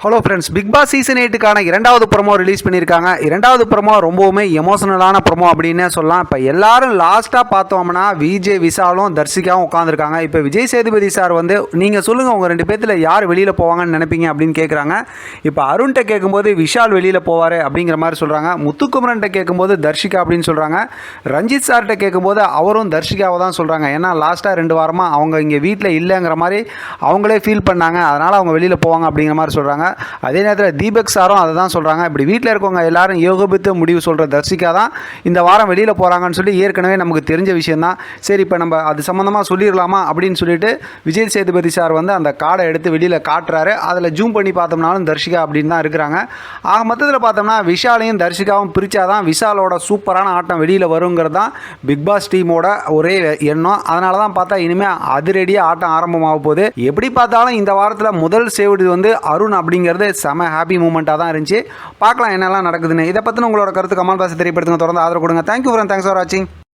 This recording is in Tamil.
Hello friends Bigg Boss season எயிட்டுக்கான இரண்டாவது ப்ரோமோ ரிலீஸ் பண்ணியிருக்காங்க. இரண்டாவது ப்ரோமோ ரொம்பவுமே எமோஷனலான ப்ரோமோ அப்படின்னே சொல்லலாம். இப்போ எல்லாரும் லாஸ்ட்டாக பார்த்தோம்னா விஜய் விஷாலும் தர்சிகாவும் உட்காந்துருக்காங்க இப்போ விஜய் சேதுபதி சார் வந்து நீங்கள் சொல்லுங்கள் உங்கள் ரெண்டு பேர்த்தில் யார் வெளியில் போவாங்கன்னு நினைப்பீங்க அப்படின்னு கேட்குறாங்க இப்போ அருண்கிட்ட கேட்கும்போது விஷால் வெளியில் போவார் அப்படிங்கிற மாதிரி சொல்கிறாங்க முத்துக்குமரன்ட்ட கேட்கும்போது தர்ஷிகா அப்படின்னு சொல்கிறாங்க ரஞ்சித் சார்கிட்ட கேட்கும்போது அவரும் தர்ஷிகாவை தான் சொல்கிறாங்க ஏன்னா லாஸ்ட்டாக ரெண்டு வாரமாக அவங்க இங்கே வீட்டில் இல்லைங்கிற மாதிரி அவங்களே ஃபீல் பண்ணாங்க. அதனால் அவங்க வெளியில் போவாங்க அப்படிங்கிற மாதிரி சொல்கிறாங்க அதே நேரத்தில் தீபக் சாரும் அதை தான் சொல்கிறாங்க இப்படி வீட்டில் இருக்கவங்க எல்லாரும் யோகபித்து முடிவு சொல்கிற தர்ஷிகா தான் இந்த வாரம் வெளியில் போகிறாங்கன்னு சொல்லி ஏற்கனவே நமக்கு தெரிஞ்ச விஷயந்தான் சரி இப்போ நம்ம அது சம்மந்தமாக சொல்லிடலாமா அப்படின்னு சொல்லிட்டு விஜய் சேதுபதி சார் வந்து அந்த கார்டை எடுத்து வெளியில் காட்டுறாரு. அதில் ஜூம் பண்ணி பார்த்தோம்னாலும் தர்ஷிகா அப்படின்னு தான் இருக்கிறாங்க. ஆக மொத்தத்தில் பார்த்தோம்னா விஷாலையும் தர்ஷிகாவும் பிரித்தாதான் விஷாலோட சூப்பரான ஆட்டம் வெளியில் வருங்கிறது தான் பிக் பாஸ் டீமோட ஒரே எண்ணம். அதனால தான் பார்த்தா இனிமேல் அதிரடியாக ஆட்டம் ஆரம்பமாக போகுது. எப்படி பார்த்தாலும் இந்த வாரத்தில் முதல் சேவிடுது வந்து அருண் அப்படிங்கிறது செம ஹாப்பி மூமெண்ட்டாக தான் இருந்துச்சு. பார்க்கலாம் என்னெல்லாம் நடக்குதுன்னு. இதை பற்றின உங்களோட கருத்து கமல் பாச தெரியப்படுத்துங்க. தொடர்ந்து ஆதரவு கொடுங்க. தேங்க்யூ ஃபார் தேங்க்ஸ் ஃபார் வாட்சிங்